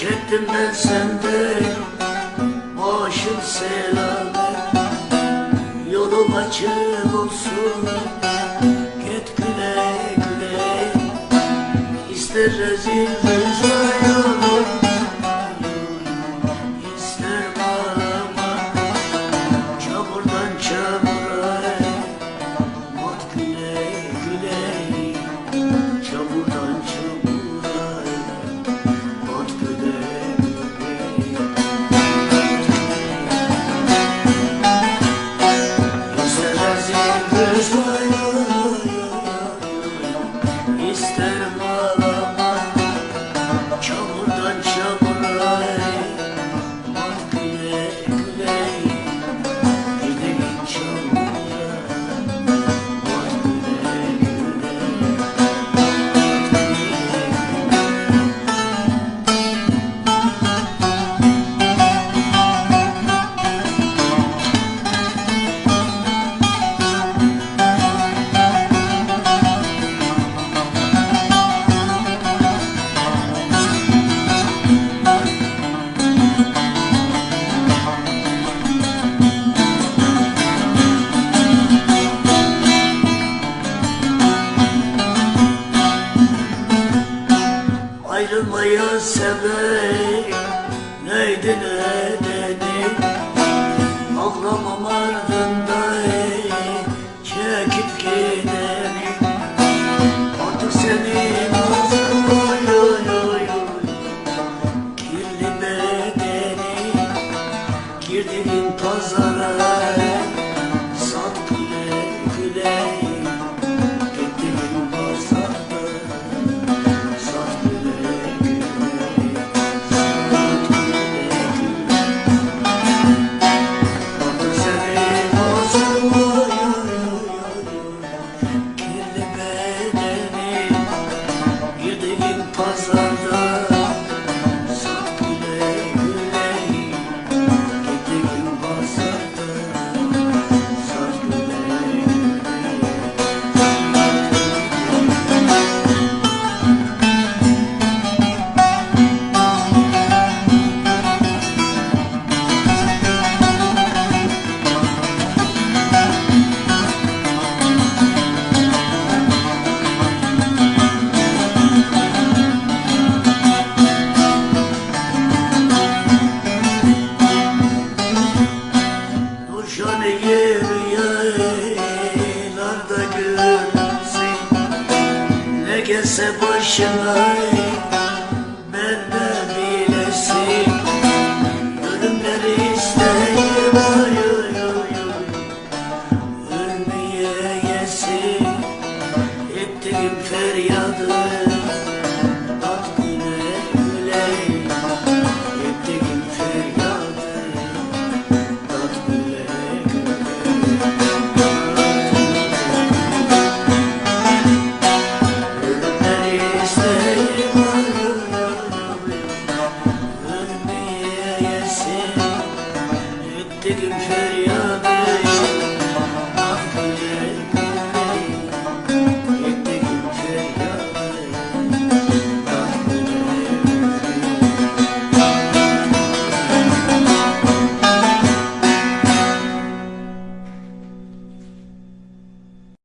Çektim ben senden Başım selamet Yolum açık olsun Git güle güle. İster rezil rüzgar ayrılmayı severim Neydi ne nedeni Ağlamam ardında çekip giderim Artık seni nasıl Kirli bedeni Girdiğin pazara. Piyasa başına سيدي مشاريان